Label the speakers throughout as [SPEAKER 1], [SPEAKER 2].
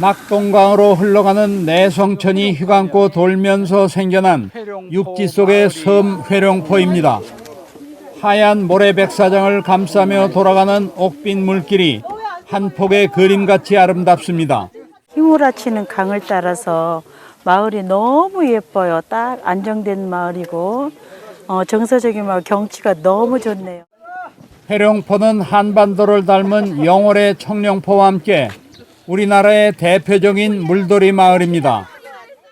[SPEAKER 1] 낙동강으로 흘러가는 내성천이 휘감고 돌면서 생겨난 육지 속의 섬 회룡포입니다. 하얀 모래 백사장을 감싸며 돌아가는 옥빈 물길이 한 폭의 그림같이 아름답습니다.
[SPEAKER 2] 휘몰아치는 강을 따라서 마을이 너무 예뻐요. 딱 안정된 마을이고 어, 정서적인 마을 경치가 너무 좋네요.
[SPEAKER 1] 회룡포는 한반도를 닮은 영월의 청룡포와 함께 우리나라의 대표적인 물놀이 마을입니다.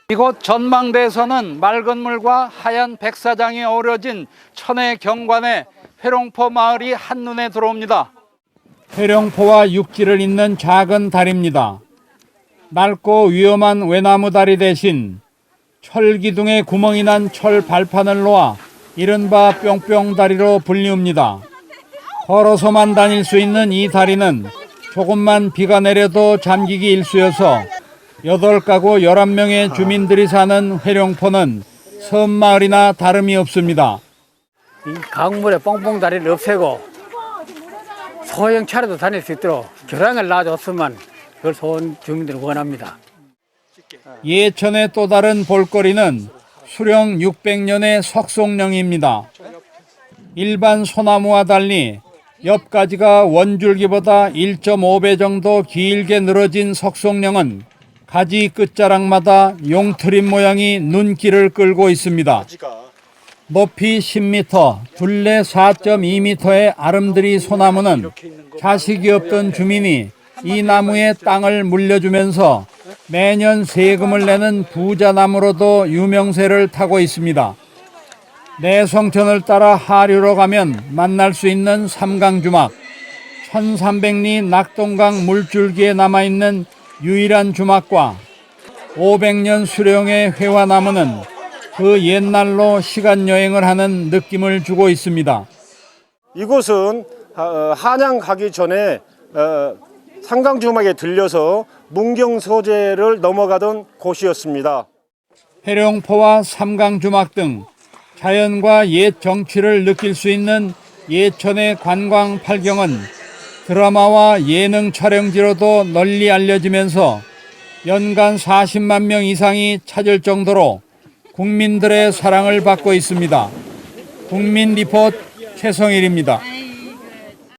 [SPEAKER 1] 이곳 전망대에서는 맑은 물과 하얀 백사장이 어우러진 천혜 경관에 회룡포 마을이 한눈에 들어옵니다. 회룡포와 육지를 잇는 작은 다리입니다. 낡고 위험한 외나무 다리 대신 철 기둥에 구멍이 난 철 발판을 놓아 이른바 뿅뿅 다리로 불리웁니다. 걸어서만 다닐 수 있는 이 다리는 조금만 비가 내려도 잠기기 일쑤여서 여덟 가구 열한 명의 주민들이 사는 회룡포는 섬마을이나 다름이 없습니다.
[SPEAKER 3] 이 강물에 뻥뻥 다리를 없애고 소형 차로도 다닐 수 있도록 교량을 놔줬으면 그걸 소원 주민들은 원합니다.
[SPEAKER 1] 예천의 또 다른 볼거리는 수령 600년의 석송령입니다. 일반 소나무와 달리 옆가지가 원줄기보다 1.5배 정도 길게 늘어진 석송령은 가지 끝자락마다 용트림 모양이 눈길을 끌고 있습니다. 높이 10m, 둘레 4.2m의 아름드리 소나무는 자식이 없던 주민이 이 나무에 땅을 물려주면서 매년 세금을 내는 부자나무로도 유명세를 타고 있습니다. 내성천을 따라 하류로 가면 만날 수 있는 삼강주막, 1300리 낙동강 물줄기에 남아있는 유일한 주막과 500년 수령의 회화나무는 그 옛날로 시간 여행을 하는 느낌을 주고 있습니다.
[SPEAKER 4] 이곳은 어, 한양 가기 전에 어, 상강주막에 들려서 문경 소재를 넘어가던 곳이었습니다.
[SPEAKER 1] 해룡포와 삼강주막 등 자연과 옛 정취를 느낄 수 있는 예천의 관광 팔경은 드라마와 예능 촬영지로도 널리 알려지면서 연간 40만 명 이상이 찾을 정도로 국민들의 사랑을 받고 있습니다. 국민 리포트 최성일입니다.